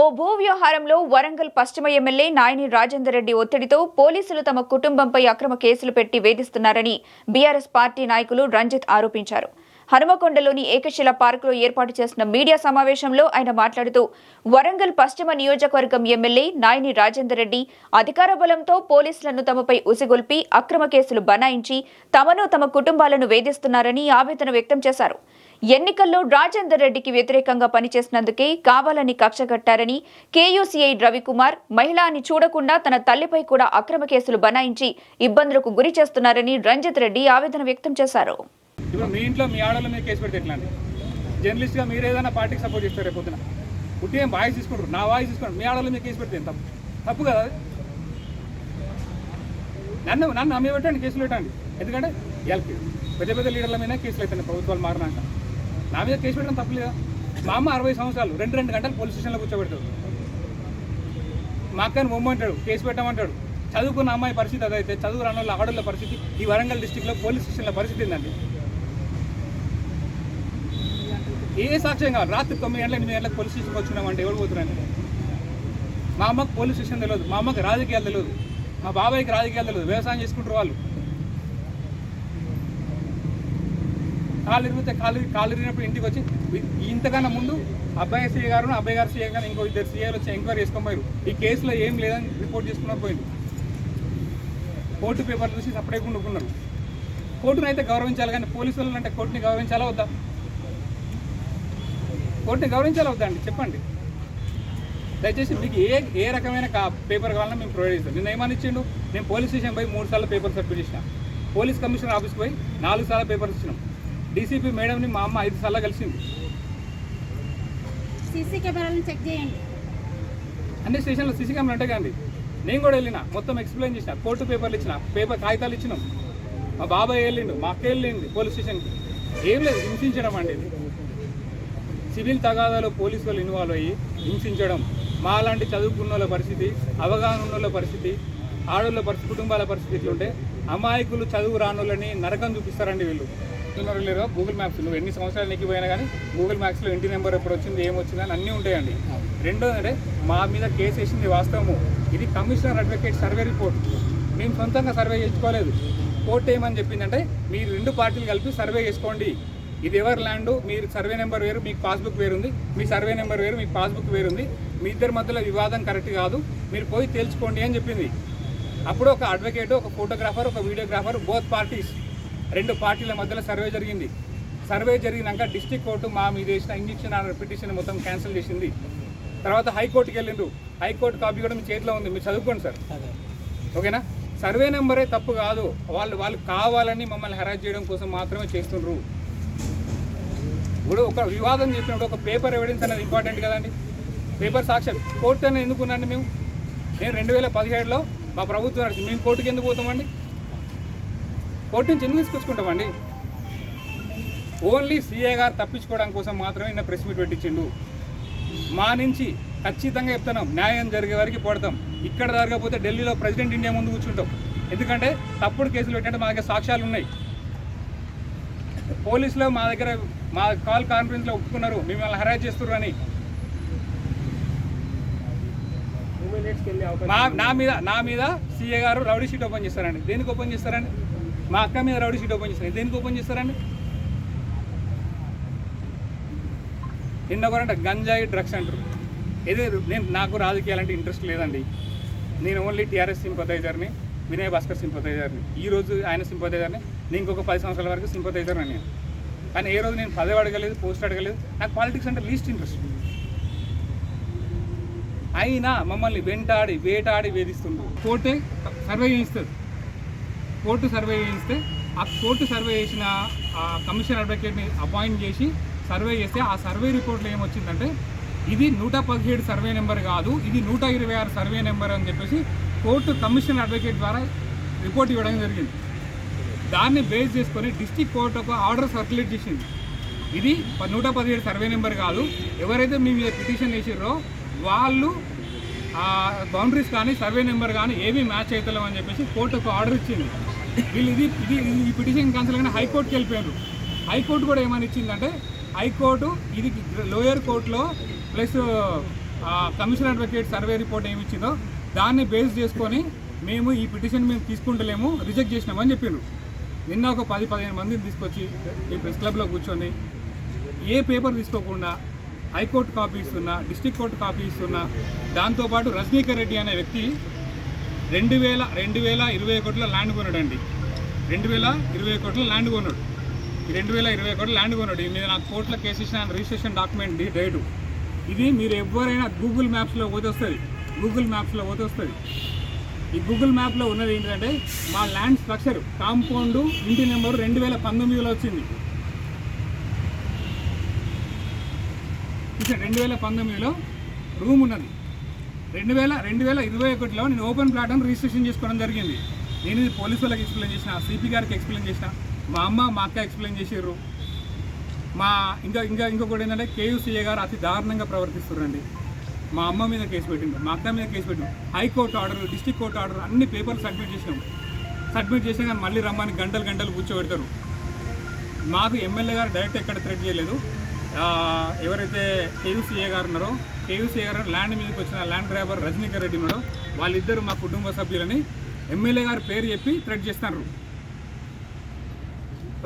ఓ భూ వ్యవహారంలో వరంగల్ పశ్చిమ ఎమ్మెల్యే నాయని రాజేందర్ రెడ్డి ఒత్తిడితో పోలీసులు తమ కుటుంబంపై అక్రమ కేసులు పెట్టి వేధిస్తున్నారని బీఆర్ఎస్ పార్టీ నాయకులు రంజిత్ ఆరోపించారు. హనుమకొండలోని ఏకశిల పార్కులో ఏర్పాటు చేసిన మీడియా సమావేశంలో ఆయన మాట్లాడుతూ వరంగల్ పశ్చిమ నియోజకవర్గం ఎమ్మెల్యే నాయని రాజేందర్ రెడ్డి అధికార బలంతో పోలీసులను తమపై ఉసిగొల్పి అక్రమ కేసులు బనాయించి తమను తమ కుటుంబాలను వేధిస్తున్నారని ఆవేదన వ్యక్తం చేశారు. ఎన్నికల్లో రాజేందర్ రెడ్డికి వ్యతిరేకంగా పనిచేసినందుకే కావాలని కక్ష కట్టారని కేయూసీఐ రవికుమార్ మహిళాని చూడకుండా తన తల్లిపై కూడా అక్రమ కేసులు బనాయించి ఇబ్బందులకు గురి చేస్తున్నారని రంజిత్ రెడ్డి ఆవేదన వ్యక్తం చేశారు. ఇప్పుడు మీ ఇంట్లో మీ ఆడవాళ్ళ మీద కేసు పెడితే ఎట్లా అండి జర్నలిస్ట్గా మీరు ఏదైనా పార్టీకి సపోర్ట్ చేస్తారు రేపు పొద్దున? పుట్టి ఏం వాయిస్ తీసుకుంటారు? నా వాయిస్ తీసుకుంటారు. మీ ఆడవాళ్ళ మీద కేసు పెడితే ఏం తప్పు? తప్పు కదా నన్ను నన్ను అమ్మే పెట్టండి కేసులు పెట్టండి. ఎందుకంటే వీళ్ళకి పెద్ద పెద్ద లీడర్ల మీద కేసులు అవుతాయి ప్రభుత్వాలు మారినాక. నా మీద కేసు పెట్టడం తప్పలేదా మా అమ్మ అరవై సంవత్సరాలు రెండు రెండు గంటలు పోలీస్ స్టేషన్లో కూర్చోబెడతాడు. మా అక్కని బొమ్మంటాడు కేసు పెట్టమంటాడు. చదువుకున్న అమ్మాయి పరిస్థితి అదైతే చదువు రాని వాళ్ళ ఆడోళ్ళ పరిస్థితి ఈ వరంగల్ డిస్టిక్లో పోలీస్ స్టేషన్ల పరిస్థితి ఏందండి? ఏ సాక్ష్యం కావాలి? రాత్రి తొమ్మిది గంటల ఎనిమిది గంటలకు పోలీస్ స్టేషన్కి వచ్చినామంటే ఎవరు పోతున్నాను మా అమ్మకు పోలీస్ స్టేషన్ తెలియదు మా అమ్మకి రాజకీయాలు తెలియదు మా బాబాయ్కి రాజకీయాలు తెలియదు వ్యవసాయం చేసుకుంటారు వాళ్ళు. కాలు ఇరిగితే కాలు కాలు ఇరిగినప్పుడు ఇంటికి వచ్చి ఇంతకన్నా ముందు అబ్బాయి సీఏ గారు అబ్బాయి గారు సీఏ గారు ఇంకో ఇద్దరు సీఏలు వచ్చి ఎంక్వైరీ చేసుకొని పోయారు ఈ కేసులో ఏం లేదని రిపోర్ట్ చేసుకున్నారు పోయింది కోర్టు పేపర్లు చూసి సపరేట్గా ఉండుకున్నారు. కోర్టును అయితే గౌరవించాలి కానీ పోలీసు వాళ్ళు అంటే కోర్టుని గౌరవించాలా వద్దా? కోర్టుని గౌరవించాలా వద్దా అండి? చెప్పండి. దయచేసి మీకు ఏ ఏ రకమైన కా పేపర్ కావాలన్నా మేము ప్రొవైడ్ చేస్తాం. నిన్న ఏమని ఇచ్చిండు? నేను పోలీస్ స్టేషన్ పోయి మూడు సార్లు పేపర్ సబ్మిట్ చేసిన. పోలీస్ కమిషనర్ ఆఫీస్కి పోయి నాలుగు సార్లు పేపర్స్ ఇచ్చినాం. డీసీపీ మేడంని మా అమ్మ ఐదు సార్లు కలిసింది. సీసీ కెమెరాలను చెక్ చేయండి. అన్ని స్టేషన్లో సీసీ కెమెరా ఉంటాయి కదండి నేను కూడా వెళ్ళిన మొత్తం ఎక్స్ప్లెయిన్ చేసిన కోర్టు పేపర్లు ఇచ్చిన పేపర్ కాగితాలు ఇచ్చినాం. మా బాబాయ్ వెళ్ళిండు మా అక్క వెళ్ళింది పోలీస్ స్టేషన్కి. ఏం లేదు హింసించడం అండి ఇది. సివిల్ తగాదాలో పోలీసు వాళ్ళు ఇన్వాల్వ్ అయ్యి హింసించడం మా లాంటి చదువుకున్న వాళ్ళ పరిస్థితి అవగాహన ఉన్న వాళ్ళ పరిస్థితి ఆడోళ్ళ పరిస్థితి కుటుంబాల పరిస్థితి ఇట్లుంటే అమాయకులు చదువు రానోళ్ళని నరకం చూపిస్తారండి వీళ్ళు. చూస్తున్నారు లేదో గూగుల్ మ్యాప్స్ నువ్వు ఎన్ని సంవత్సరాలు నీకు పోయినా కానీ గూగుల్ మ్యాప్స్లో ఇంటి నెంబర్ ఎప్పుడు వచ్చింది ఏం వచ్చింది అని అన్నీ ఉంటాయండి. రెండోది అంటే మా మీద కేసు వేసింది వాస్తవము. ఇది కమిషనర్ అడ్వకేట్ సర్వే రిపోర్ట్ మేము సొంతంగా సర్వే చేసుకోలేదు కోర్టు ఏమని చెప్పిందంటే మీరు రెండు పార్టీలు కలిపి సర్వే చేసుకోండి. ఇది ఎవరి ల్యాండ్ మీరు సర్వే నెంబర్ వేరు మీకు పాస్బుక్ వేరుంది మీ సర్వే నెంబర్ వేరు మీకు పాస్బుక్ వేరుంది మీ ఇద్దరి మధ్యలో వివాదం కరెక్ట్ కాదు. మీరు పోయి తెలుసుకోండి అని చెప్పింది. అప్పుడు ఒక అడ్వకేట్ ఒక ఫోటోగ్రాఫర్ ఒక వీడియోగ్రాఫర్ బోత్ పార్టీస్ రెండు పార్టీల మధ్యలో సర్వే జరిగింది. సర్వే జరిగినాక డిస్టిక్ కోర్టు మా మీద వేసిన ఇంజక్షన్ ఆర్డర్ పిటిషన్ మొత్తం క్యాన్సిల్ చేసింది. తర్వాత హైకోర్టుకి వెళ్ళిండ్రు. హైకోర్టు కాపీ కూడా మీ చేతిలో ఉంది. మీరు చదువుకోండి సార్. ఓకేనా? సర్వే నెంబరే తప్పు కాదు. వాళ్ళు వాళ్ళు కావాలని మమ్మల్ని హెరాస్ చేయడం కోసం మాత్రమే చేస్తుండ్రు. ఇప్పుడు ఒక వివాదం చెప్పినప్పుడు ఒక పేపర్ ఎవిడెన్స్ అనేది ఇంపార్టెంట్ కదండి. పేపర్ సాక్ష్యం కోర్టు అనేది ఎందుకు ఉన్నాండి మేము? నేను రెండు వేల పదిహేడులో మా ప్రభుత్వం మేము కోర్టుకి ఎందుకు పోతామండి? కోర్టు నుంచి ఎందుకు తీసుకొచ్చుకుంటామండి? ఓన్లీ సీఏ గారు తప్పించుకోవడం కోసం మాత్రమే నిన్న ప్రెస్ మీట్ పెట్టించిండు. మా నుంచి ఖచ్చితంగా చెప్తున్నాం న్యాయం జరిగే వరకు పడతాం. ఇక్కడ జరగకపోతే ఢిల్లీలో ప్రెసిడెంట్ ఇండియా ముందు కూర్చుంటాం. ఎందుకంటే తప్పుడు కేసులు పెట్టంటే మా దగ్గర సాక్ష్యాలు ఉన్నాయి. పోలీసులు మా దగ్గర మా కాల్ కాన్ఫరెన్స్లో ఒప్పుకున్నారు మిమ్మల్ని హరాజ్ చేస్తున్నారు అని. నా మీద నా మీద సీఏ గారు రౌడీ షీట్ ఓపెన్ చేస్తారండి. దేనికి ఓపెన్ చేస్తారండి? మా అక్క మీద రౌడీ షీట్ ఓపెన్ చేస్తారు. దేనికి ఓపెన్ చేస్తారండి? నిన్న ఒకరంట గంజాయి డ్రగ్స్ అంటారు. ఏదే నేను నాకు రాజకీయాలంటే ఇంట్రెస్ట్ లేదండి. నేను ఓన్లీ టీఆర్ఎస్ సింపథైజర్ని వినయ్ భాస్కర్ సింపథైజర్ని. ఈ రోజు ఆయన సింపథైజర్ని నేను ఇంకొక పది సంవత్సరాల వరకు సింపథైజర్ అని నేను. కానీ ఏ రోజు నేను పదవి అడగలేదు పోస్ట్ అడగలేదు నాకు పాలిటిక్స్ అంటే లీస్ట్ ఇంట్రెస్ట్. అయినా మమ్మల్ని వెంటాడి వేటాడి వేధిస్తుండ్రు. కోర్టే సర్వే చేయిస్తుంది. కోర్టు సర్వే చేస్తే ఆ కోర్టు సర్వే చేసిన కమిషన్ అడ్వకేట్ని అపాయింట్ చేసి సర్వే చేస్తే ఆ సర్వే రిపోర్ట్లో ఏమొచ్చిందంటే ఇది నూట పదిహేడు సర్వే నెంబర్ కాదు ఇది నూట ఇరవై ఆరు సర్వే నెంబర్ అని చెప్పేసి కోర్టు కమిషన్ అడ్వకేట్ ద్వారా రిపోర్ట్ ఇవ్వడం జరిగింది. దాన్ని బేస్ చేసుకొని డిస్టిక్ కోర్టు ఒక ఆర్డర్ సర్క్యులేట్ చేసింది. ఇది ప- నూట పదిహేడు సర్వే నెంబర్ కాదు ఎవరైతే మీ మీద పిటిషన్ వేసిర్రో వాళ్ళు బౌండరీస్ కానీ సర్వే నెంబర్ కానీ ఏమీ మ్యాచ్ అవుతలేవు అని చెప్పేసి కోర్టు ఒక ఆర్డర్ ఇచ్చింది. వీళ్ళు ఇది ఇది ఈ పిటిషన్ క్యాన్సిల్ కానీ హైకోర్టుకి వెళ్ళిపోయారు. హైకోర్టు కూడా ఏమని ఇచ్చిందంటే హైకోర్టు ఇది లోయర్ కోర్టులో plus commissioner advocate survey report ఏమి ఇచ్చిందో దాన్ని బేస్ చేసుకొని మేము ఈ పిటిషన్ మేము తీసుకుంటలేము రిజెక్ట్ చేసినామని చెప్పిండ్రు నిన్న ఒక పది పదిహేను మందిని తీసుకొచ్చి ఈ ప్రెస్ క్లబ్లో కూర్చొని ఏ పేపర్ తీసుకోకుండా హైకోర్టు కాపీ ఇస్తున్నా డిస్టిక్ కోర్టు కాపీ ఇస్తున్నా దాంతోపాటు రజనీకర్ రెడ్డి అనే వ్యక్తి రెండు వేల రెండు వేల ఇరవై కోట్ల ల్యాండ్ కొన్నాడండి. రెండు వేల ఇరవై ఒకటిలో ల్యాండ్ కొన్నాడు. రెండు వేల ఇరవై కోట్ల ల్యాండ్ కొన్నాడు. ఈ మీద నాకు కోట్ల కేసు ఇచ్చిన రిజిస్ట్రేషన్ డాక్యుమెంట్ ది డేటు. ఇది మీరు ఎవరైనా గూగుల్ మ్యాప్స్లో పోతే వస్తుంది. గూగుల్ మ్యాప్స్లో పోతే వస్తుంది. ఈ గూగుల్ మ్యాప్లో ఉన్నది ఏంటంటే మా ల్యాండ్ స్ట్రక్చర్ కాంపౌండ్ ఇంటి నెంబర్ రెండు వేల పంతొమ్మిదిలో వచ్చింది. ఇక్కడ రెండు వేల పంతొమ్మిదిలో రూమ్ ఉన్నది. రెండు వేల రెండు వేల ఇరవై ఒకటిలో నేను ఓపెన్ ప్లాట్ఫామ్ రిజిస్ట్రేషన్ చేసుకోవడం జరిగింది. నేను ఇది పోలీసు వాళ్ళకి ఎక్స్ప్లెయిన్ చేసిన సిపి గారికి ఎక్స్ప్లెయిన్ చేసిన మా అమ్మ మా అక్క ఎక్స్ప్లెయిన్ చేసారు మా ఇంకా ఇంకా ఇంకొకటి ఏంటంటే కేయూసీఏ గారు అతి దారుణంగా ప్రవర్తిస్తున్నారండి. మా అమ్మ మీద కేసు పెట్టిండు మా అక్క మీద కేసు పెట్టిండు. High court order district court order అన్ని పేపర్లు సబ్మిట్ చేసినాం. సబ్మిట్ చేసినా కానీ మళ్ళీ రమ్మని గంటలు గంటలు కూర్చోబెడతారు. మాకు ఎమ్మెల్యే గారు డైరెక్ట్ ఎక్కడ థ్రెట్ చేయలేదు. ఎవరైతే కేయూసీఏ గారు ఉన్నారో కేయూసీఏ గారు ల్యాండ్ మీదకి వచ్చిన ల్యాండ్ గ్రాబర్ రజనీకర్ రెడ్డి ఉన్నారో వాళ్ళిద్దరు మా కుటుంబ సభ్యులని ఎమ్మెల్యే గారు పేరు చెప్పి థ్రెడ్ చేస్తున్నారు.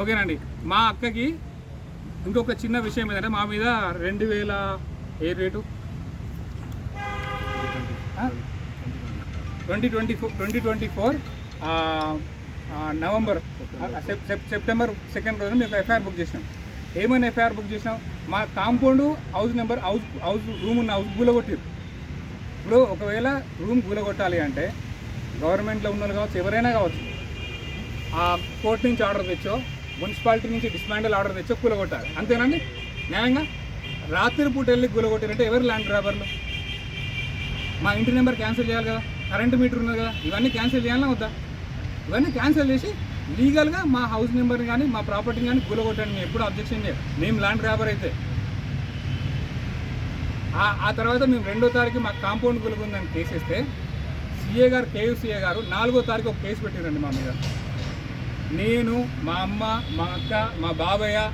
ఓకేనండి. మా అక్కకి ఇంకొక చిన్న విషయం ఏంటంటే మా మీద రెండు వేల ఏ rate? Twenty twenty four twenty twenty four November సెప్- September second రోజు మేము ఎఫ్ఐఆర్ బుక్ చేసినాం. ఏమైనా ఎఫ్ఐఆర్ బుక్ చేసినాం? మా compound house number house house room ఉన్న హౌస్ కూలగొట్టారు. ఇప్పుడు ఒకవేళ రూమ్ కూలగొట్టాలి అంటే గవర్నమెంట్లో ఉన్న వాళ్ళు కావచ్చు ఎవరైనా కావచ్చు ఆ కోర్టు నుంచి ఆర్డర్ తెచ్చో మున్సిపాలిటీ నుంచి డిస్మాండల్ ఆర్డర్ తెచ్చో కూలగొట్టాలి. అంతేనండి? న్యాయంగా? రాత్రి పూట వెళ్ళి కూలగొట్టారంటే ఎవరు ల్యాండ్ గ్రాబర్లు మా ఇంటి నెంబర్ క్యాన్సిల్ చేయాలి కదా కరెంటు మీటర్ ఉన్నది కదా ఇవన్నీ క్యాన్సిల్ చేయాలన్నా వద్దా? ఇవన్నీ క్యాన్సిల్ చేసి లీగల్గా మా హౌస్ నెంబర్ కానీ మా ప్రాపర్టీని కానీ కూలగొట్టండి. మేము ఎప్పుడు అబ్జెక్షన్ లేదు మేము ల్యాండ్ గ్రాబర్ అయితే. ఆ- తర్వాత మేము రెండో తారీఖు మా కాంపౌండ్ కూలుకుందని కేసేస్తే సిఏ గారు కేయూసీఏ గారు నాలుగో తారీఖు ఒక కేసు పెట్టారండి మా మీద. నేను మా అమ్మ మా అక్క మా బాబయ్య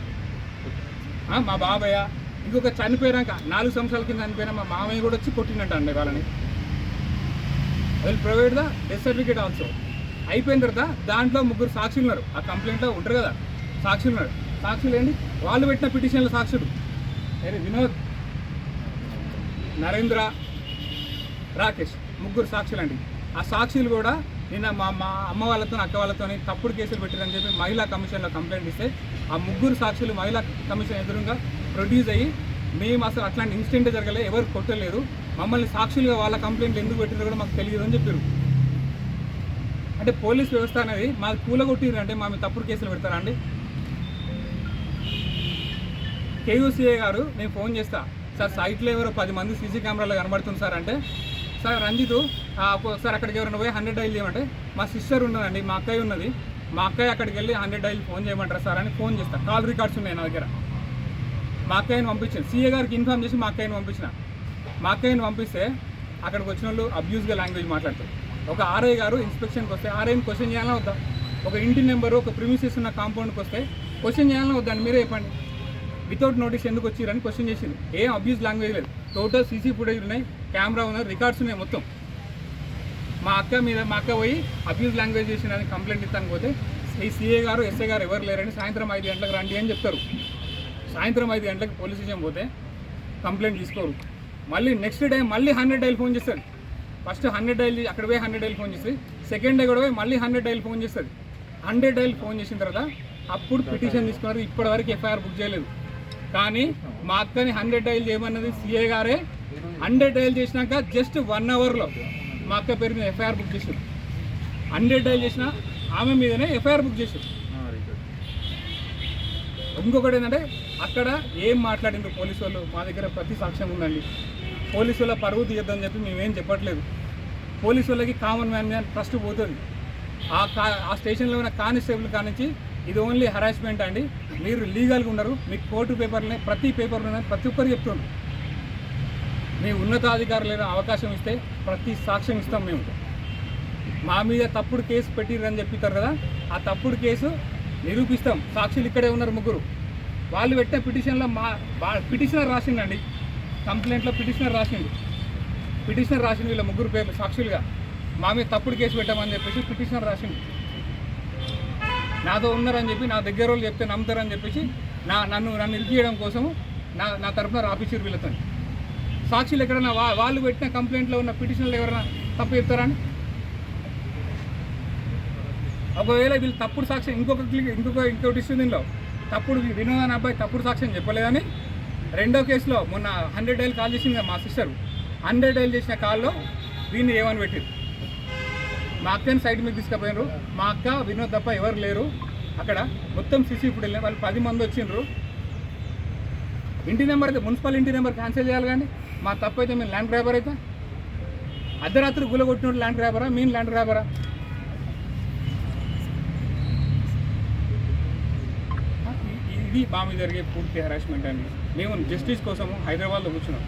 మా బాబయ్య ఇంకొక చనిపోయాక నాలుగు సంవత్సరాల కింద చనిపోయిన మా మామయ్య కూడా వచ్చి కొట్టినట్టు అండి వాళ్ళని. Will provide the death certificate also అయిపోయిన తర్వాత దాంట్లో ముగ్గురు సాక్షులు ఉన్నారు. ఆ కంప్లైంట్లో ఉంటారు కదా సాక్షులు ఉన్నారు. సాక్షులు ఏంటి? వాళ్ళు పెట్టిన పిటిషన్ల సాక్షులు. ఏది? వినోద్ నరేంద్ర రాకేష్ ముగ్గురు సాక్షులు అండి ఆ సాక్షులు కూడా నిన్న మా మా అమ్మ వాళ్ళతో అక్క వాళ్ళతో తప్పుడు కేసులు పెట్టారని చెప్పి మహిళా కమిషన్లో కంప్లైంట్ ఇస్తే ఆ ముగ్గురు సాక్షులు మహిళా కమిషన్ ఎదురుగా ప్రొడ్యూస్ అయ్యి మేము అసలు అట్లాంటి ఇన్సిడెంట్ జరగలేదు ఎవరు కొట్టలేదు. మమ్మల్ని సాక్షులుగా వాళ్ళ కంప్లైంట్లు ఎందుకు పెట్టినా కూడా మాకు తెలియదు అని చెప్పారు అంటే పోలీస్ వ్యవస్థ అనేది మాది కూలగొట్టిరు అంటే మా మీద తప్పుడు కేసులు పెడతారా అండి? కేయూసీఏ గారు నేను ఫోన్ చేస్తా. సార్ సైట్లో ఎవరో పది మంది సీసీ కెమెరాలో కనబడుతుంది సార్ అంటే సార్ రంజిత్ సార్ అక్కడికి ఎవరైనా పోయి హండ్రెడ్ డైల్ చేయమంటే మా సిస్టర్ ఉన్నదండి మా అక్కయ్య ఉన్నది. మా అక్కయ్య అక్కడికి వెళ్ళి హండ్రెడ్ డైల్ ఫోన్ చేయమంటారా సార్ అని ఫోన్ చేస్తా. కాల్ రికార్డ్స్ ఉన్నాయి నా దగ్గర. మా అక్కయ్యని పంపించాను. సీఏ గారికి ఇన్ఫామ్ చేసి మా అక్కయ్యని పంపించిన. మా అక్కయ్యని పంపిస్తే అక్కడికి వచ్చిన వాళ్ళు అబ్యూస్గా లాంగ్వేజ్ మాట్లాడతారు. ఒక ఆర్ఐ గారు ఇన్స్పెక్షన్కి వస్తే ఆర్ఐని క్వశ్చన్ చేయాలని వద్దా? ఒక ఇంటి నెంబరు ఒక ప్రిమిసెస్ ఉన్న కాంపౌండ్కి వస్తే క్వశ్చన్ చేయాలని వద్దండి మీరే చెప్పండి. వితౌట్ నోటీస్ ఎందుకు వచ్చిరని క్వశ్చన్ చేసింది. ఏం అబ్యూస్ లాంగ్వేజ్ లేదు. టోటల్ సీసీ ఫుటేజ్ ఉన్నాయి కెమెరా ఉన్నాయి రికార్డ్స్ ఉన్నాయి మొత్తం. మా అక్క మీద మా అక్క పోయి అబ్యూస్ లాంగ్వేజ్ చేసిందని కంప్లైంట్ ఇస్తాను పోతే ఈ సీఏ గారు ఎస్ఐ గారు ఎవరు లేరని సాయంత్రం ఐదు గంటలకు రండి అని చెప్తారు. సాయంత్రం ఐదు గంటలకు పోలీస్ స్టేషన్ పోతే కంప్లైంట్ తీసుకోరు. మళ్ళీ నెక్స్ట్ డే మళ్ళీ హండ్రెడ్ డైల్ ఫోన్ చేస్తారు. ఫస్ట్ హండ్రెడ్ డైల్ అక్కడ పోయి హండ్రెడ్ డైల్ ఫోన్ చేస్తుంది సెకండ్ డే కూడా పోయి మళ్ళీ హండ్రెడ్ డైల్ ఫోన్ చేస్తుంది. హండ్రెడ్ డైల్ ఫోన్ చేసిన తర్వాత అప్పుడు పిటిషన్ తీసుకున్నారు ఇప్పటివరకు ఎఫ్ఐఆర్ బుక్ చేయలేదు. కానీ మా అక్కని హండ్రెడ్ డైల్ చేయమన్నది సీఏ గారే హండ్రెడ్ డైల్ చేసినాక జస్ట్ వన్ అవర్లో మా అక్క పేరు మీద ఎఫ్ఐఆర్ బుక్ చేశారు హండ్రెడ్ డైల్ చేసిన ఆమె మీదనే ఎఫ్ఐఆర్ బుక్ చేశారు ఇంకొకటి ఏంటంటే అక్కడ ఏం మాట్లాడిండ్రు పోలీసు వాళ్ళు? మా దగ్గర ప్రతి సాక్ష్యం ఉందండి. పోలీసుల పరుగు పరువు తీయద్దని చెప్పి మేమేం చెప్పట్లేదు. పోలీసులకి వాళ్ళకి కామన్ మ్యాన్ మీద ట్రస్ట్ పోతుంది. ఆ కా ఆ స్టేషన్లో ఉన్న కానిస్టేబుల్ కానించి ఇది ఓన్లీ హరాస్మెంట్ అండి. మీరు లీగల్గా ఉండరు మీకు కోర్టు పేపర్లనే ప్రతి పేపర్లోనే ప్రతి ఒక్కరు చెప్తున్నారు. మీ ఉన్నతాధికారులైన అవకాశం ఇస్తే ప్రతి సాక్ష్యం ఇస్తాం మేము. మా మీద తప్పుడు కేసు పెట్టిరని చెప్తారు కదా ఆ తప్పుడు కేసు నిరూపిస్తాం. సాక్షులు ఇక్కడే ఉన్నారు ముగ్గురు. వాళ్ళు పెట్టిన పిటిషన్లో మా పిటిషనర్ రాసిండండి. కంప్లైంట్లో పిటిషనర్ రాసిండు. పిటిషనర్ రాసిండు వీళ్ళ ముగ్గురు పేర్లు సాక్షులుగా. మా మీద తప్పుడు కేసు పెట్టామని చెప్పేసి పిటిషనర్ రాసిండు. నాతో ఉన్నారని చెప్పి నా దగ్గర వాళ్ళు చెప్తే నమ్ముతారని చెప్పేసి నా నన్ను నన్ను ఇరికియడం కోసం నా నా తరపున ఆఫీసర్ వీళ్ళతో సాక్షులు ఎక్కడన్నా వా వాళ్ళు పెట్టిన కంప్లైంట్లో ఉన్న పిటిషన్లు ఎవరైనా తప్పు చెప్తారని ఒకవేళ వీళ్ళు తప్పుడు సాక్ష్యం ఇంకొక ఇంకొక ఇంకొకటి ఇస్తుంది దీనిలో తప్పుడు వినోదాన్ని అబ్బాయి తప్పుడు సాక్ష్యం చెప్పలేదని రెండో కేసులో మొన్న హండ్రెడ్ డైల్ కాల్ చేసింది మా సిస్టర్. హండ్రెడ్ డైల్ చేసిన కాల్లో వీడిని ఏమని పెట్టారు మా అక్కని సైడ్ మీద తీసుకుపోయినారు. మా అక్క వినోద్ తప్ప ఎవరు లేరు. అక్కడ మొత్తం సిసి ఇప్పుడు వెళ్ళిన వాళ్ళు పది మంది వచ్చిండ్రు. ఇంటి నెంబర్ అయితే మున్సిపల్ ఇంటి నెంబర్ క్యాన్సిల్ చేయాలి కానీ మా తప్పు అయితే మేము ల్యాండ్ గ్రాబర్ అయితే. అర్ధరాత్రి గుల కొట్టినట్టు ల్యాండ్ గ్రాబరా? మీన్ ల్యాండ్ గ్రాబరా? ఇది మా మీద జరిగే పూర్తి హెరాస్మెంట్ అండి. మేము జస్టిస్ కోసము హైదరాబాద్లో కూర్చున్నాం.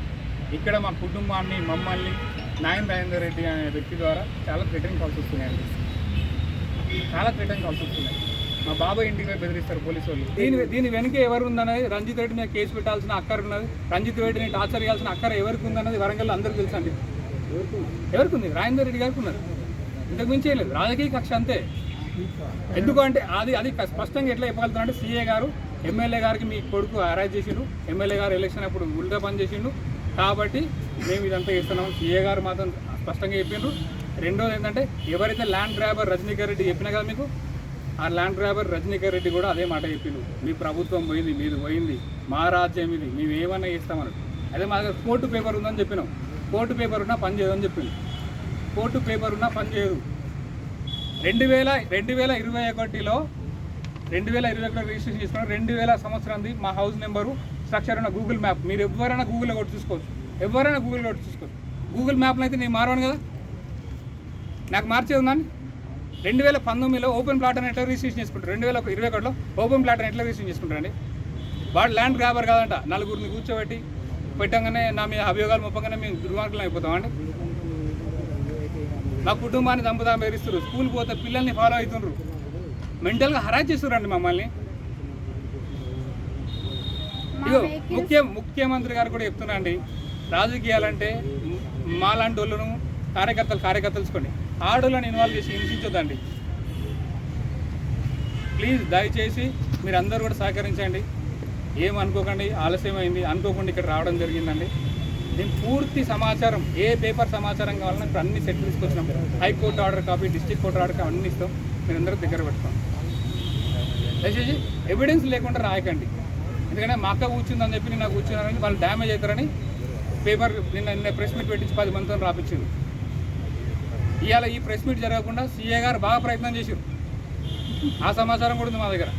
ఇక్కడ మా కుటుంబాన్ని మమ్మల్ని నాయన్ రాజేందర్ రెడ్డి అనే వ్యక్తి ద్వారా చాలా థ్రెటరింగ్ కాల్స్ వస్తున్నాయండి. చాలా థ్రెటరింగ్ కాల్స్ వస్తున్నాయి. మా బాబాయ్ ఇంటికి బెదిరిస్తారు పోలీసు వాళ్ళు. దీని దీని వెనుక ఎవరు ఉందన్నది రంజిత్ రెడ్డి మీద కేసు పెట్టాల్సిన అక్కర ఉన్నది. రంజిత్ రెడ్డిని టార్చర్ చేయాల్సిన అక్కర ఎవరికి ఉందన్నది వరంగల్ అందరికీ తెలుసు అండి. ఎవరికి ఉంది? రాజేందర్ రెడ్డి గారికి ఉన్నారు ఇంతకు మించి ఏం లేదు. రాజకీయ కక్ష అంతే. ఎందుకంటే అది అది స్పష్టంగా ఎట్లా చెప్పగలుగుతున్నా అంటే సీఏ గారు ఎమ్మెల్యే గారికి మీ కొడుకు అరైజ్ చేసిండు. ఎమ్మెల్యే గారు ఎలక్షన్ అప్పుడు ఉల్టా పని చేసిండు. కాబట్టి మేము ఇదంతా చేస్తున్నాం. సీఏ గారు మాత్రం స్పష్టంగా చెప్పిండ్రు. రెండోది ఏంటంటే ఎవరైతే ల్యాండ్ గ్రాబర్ రజనీకర్ రెడ్డి చెప్పినా కదా మీకు ఆ ల్యాండ్ గ్రాబర్ రజనీకర్ రెడ్డి కూడా అదే మాట చెప్పిండు. మీ ప్రభుత్వం పోయింది మీది పోయింది మా రాజ్యం ఇది మేము ఏమన్నా చేస్తామని. అదే మా దగ్గర కోర్టు పేపర్ ఉందని చెప్పినాం. కోర్టు పేపర్ ఉన్నా పని చేయదని చెప్పిండు. కోర్టు పేపర్ ఉన్నా పని చేయదు. రెండు వేల రెండు వేల ఇరవై ఒకటిలో రెండు వేల ఇరవై ఒకటిలో రిజిస్ట్రేషన్ చేసుకున్నాం రెండు వేల సంవత్సరంది మా హౌస్ నెంబరు స్ట్రక్చర్ ఉన్న గూగుల్ మ్యాప్. మీరు ఎవరైనా గూగుల్లో కొట్టి చూసుకోవచ్చు. ఎవరైనా గూగుల్ కొట్టి చూసుకోవచ్చు. గూగుల్ మ్యాప్లో అయితే నేను మారవాను కదా? నాకు మార్చేది ఉందని రెండు వేల పంతొమ్మిదిలో ఓపెన్ ప్లాట్ అని ఎట్లా రిజిస్ట్రేషన్ చేసుకుంటారు? రెండు వేల ఇరవై ఒకటిలో ఓపెన్ ప్లాట్ అని ఎట్లా రిజిస్ట్రేషన్ చేసుకుంటారండి వాడు ల్యాండ్ గ్రాబర్ కాదంట. నలుగురిని కూర్చోబెట్టి పెట్టంగానే నా మీద అభియోగాలు మొప్పగానే మేము దుర్మార్గులు అయిపోతామండి మా కుటుంబాన్ని చంపుదా బెదిరిస్తారు స్కూల్ పోతే పిల్లల్ని ఫాలో అవుతుండ్రు. మెంటల్గా హరాజ్ చేస్తున్నారండి మమ్మల్ని. ఇగో ముఖ్య ముఖ్యమంత్రి గారు కూడా చెప్తున్నా అండి రాజకీయాలంటే మాలాంటి వాళ్ళను కార్యకర్తలు కార్యకర్తలు తీసుకోండి. ఆడోళ్ళని ఇన్వాల్వ్ చేసి హింసించొద్దండి. ప్లీజ్ దయచేసి మీరు అందరూ కూడా సహకరించండి. ఏం అనుకోకండి ఆలస్యమైంది అనుకోకుండా ఇక్కడ రావడం జరిగిందండి. దీని పూర్తి సమాచారం ఏ పేపర్ సమాచారం కావాలన్నా ఇప్పుడు అన్ని సెట్ తీసుకొచ్చినాం. High court order copy district court order copy అన్ని ఇస్తాం. మీరు అందరూ దగ్గర పెట్టుకోండి. దయచేసి ఎవిడెన్స్ లేకుండా రాయకండి. ఎందుకంటే మా అక్క కూర్చుందని చెప్పి నేను కూర్చున్నానని వాళ్ళు డ్యామేజ్ అవుతారని పేపర్ నిన్న నిన్న ప్రెస్ మీట్ పెట్టించి పది మందితో రాపించారు. ఇవాళ ఈ ప్రెస్ మీట్ జరగకుండా సీఏ గారు బాగా ప్రయత్నం చేశారు. ఆ సమాచారం కూడా ఉంది మా దగ్గర.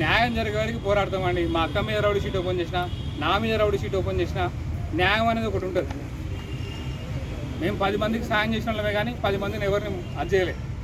న్యాయం జరిగేవాడికి పోరాడతామండి మా అక్క మీద రౌడీ షీట్ ఓపెన్ చేసిన నా మీద రౌడీ షీట్ ఓపెన్ చేసిన న్యాయం అనేది ఒకటి ఉంటుంది. మేము పది మందికి సాయం చేసిన వాళ్ళమే కానీ పది మందిని ఎవరిని అది చేయలేదు.